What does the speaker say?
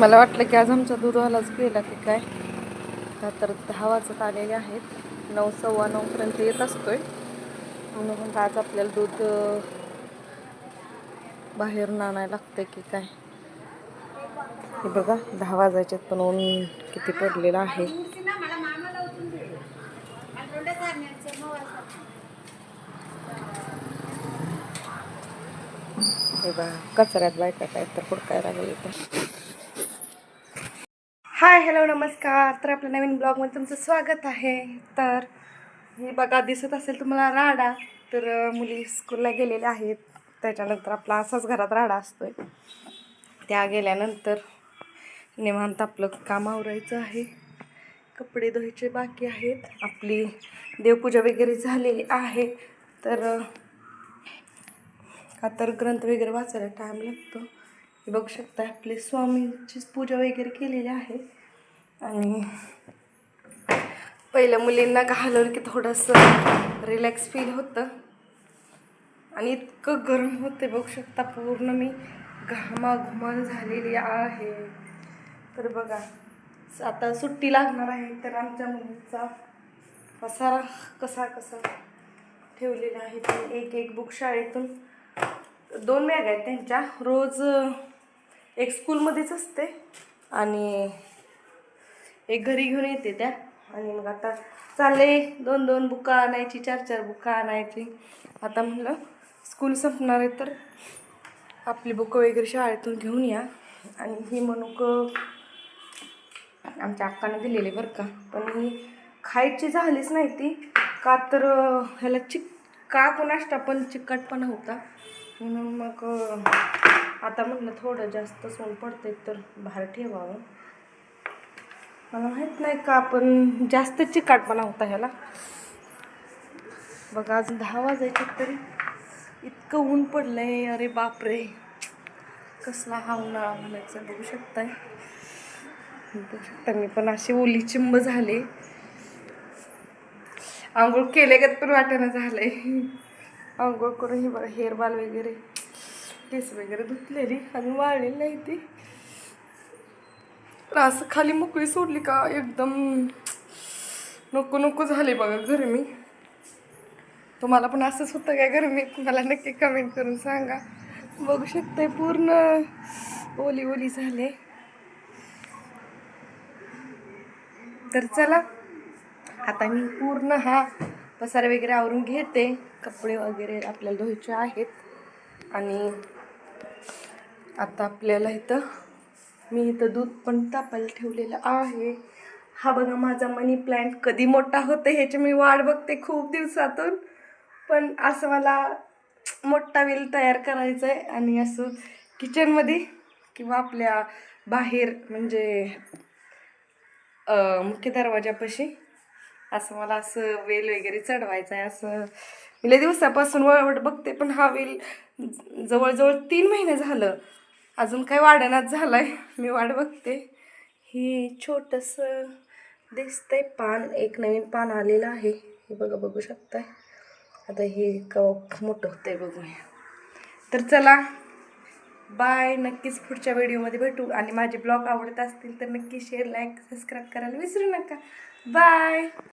मला वाटलं की आज आमचा दूधवालाच गेला की काय? का तर दहा वाजत आलेले आहेत. नऊ सव्वा नऊपर्यंत येत असतोय. म्हणून आज आपल्याला दूध बाहेरून आणायला लागतंय की काय? हे बघा दहा वाजायच्यात पण ऊन किती पडलेलं आहे. हे बघा कचऱ्यात बायका काय तर हुडकाय लागले तर हाय हॅलो नमस्कार. तर आपल्या नवीन ब्लॉगमध्ये तुमचं स्वागत आहे. तर ही बघा दिसत असेल तुम्हाला राडा तर मुली स्कूलला गेलेल्या आहेत. त्याच्यानंतर आपला असाच घरात राडा असतो आहे त्या गेल्यानंतर निवांत आपलं काम आवरायचं आहे. कपडे धुवायचे बाकी आहेत. आपली देवपूजा वगैरे झालेली आहे. तर अं, का तर ग्रंथ वगैरे वाचायला टाईम लागतो. बघू शकता आपले स्वामींचीच पूजा वगैरे केलेली आहे. आणि पहिल्या मुलींना घालवलं की थोडंसं रिलॅक्स फील होतं. आणि इतकं गरम होते बघू शकता पूर्ण मी घामाघुमा झालेली आहे. तर बघा आता सुट्टी लागणार आहे तर आमच्या मुलीचा पसारा कसा कसा ठेवलेला आहे ते एक एक बुक शाळेतून दोन बॅग आहेत त्यांच्या. रोज एक स्कूलमध्येच असते आणि एक घरी घेऊन येते त्या. आणि मग आता चालले दोन दोन बुका आणायची चार चार बुका आणायची. आता म्हणलं स्कूल संपणार आहे तर आपली बुकं वगैरे शाळेतून घेऊन या. आणि ही मनुक आमच्या अक्काने दिलेली बरं का. पण ही खायची झालीच नाही ती. का तर ह्याला चिक का कोणाष्टा पण चिकटपणा होता. म्हणून मग आता म्हटलं थोडं जास्त सोन पडते तर बाहेर ठेवावं. मला माहीत नाही का आपण जास्त चिकाटपणा होता ह्याला. बघा अजून दहा वाजायचे तरी इतकं ऊन पडलंय. अरे बापरे. कसला हा उन्हाळा म्हणायचा बघू शकताय. बघू शकता मी पण अशी ओली चिंब झाले. आंघोळ केले का पण वाटेना झालंय. आंघोळ करून ही बघा हेअरबाल वगैरे केस वगैरे धुतलेली आणि वाळलेली नाही ती. तर असं खाली मोकळी सोडली का एकदम नको नको झाले बघा गरमी. तुम्हाला पण असंच होतं काय गरमी? मला नक्की कमेंट करून सांगा. बघू शकते पूर्ण ओली ओली झाले. तर चला आता मी पूर्ण हा पसारे वगैरे आवरून घेते. कपडे वगैरे आपल्याला धुवायचे आहेत. आणि आता आपल्याला इथं मी इथं दूध पण तापायला ठेवलेलं आहे. हा बघा माझा मनी प्लॅन्ट कधी मोठा होतं ह्याची मी वाट बघते खूप दिवसातून. पण असं मला मोठा वेल तयार करायचा आहे आणि असं किचनमध्ये किंवा आपल्या बाहेर म्हणजे मुख्य दरवाजापाशी असं मला असं वेल वगैरे चढवायचं आहे असं. मी लय दिवसापासून वळवट बघते पण हा वेल ज- जवळजवळ तीन महिने झालं. अजून काही वाढणाच झालं आहे मी वाट बघते. ही छोटंसं दिसतंय पान एक नवीन पान आलेलं आहे. हे बघा बघू शकताय? आता हे कवा मोठं होतंय बघूया तर चला बाय. नक्कीच पुढच्या व्हिडिओमध्ये भेटू. आणि माझे ब्लॉग आवडत असतील तर नक्की शेअर लाईक सबस्क्राईब करायला विसरू नका. बाय.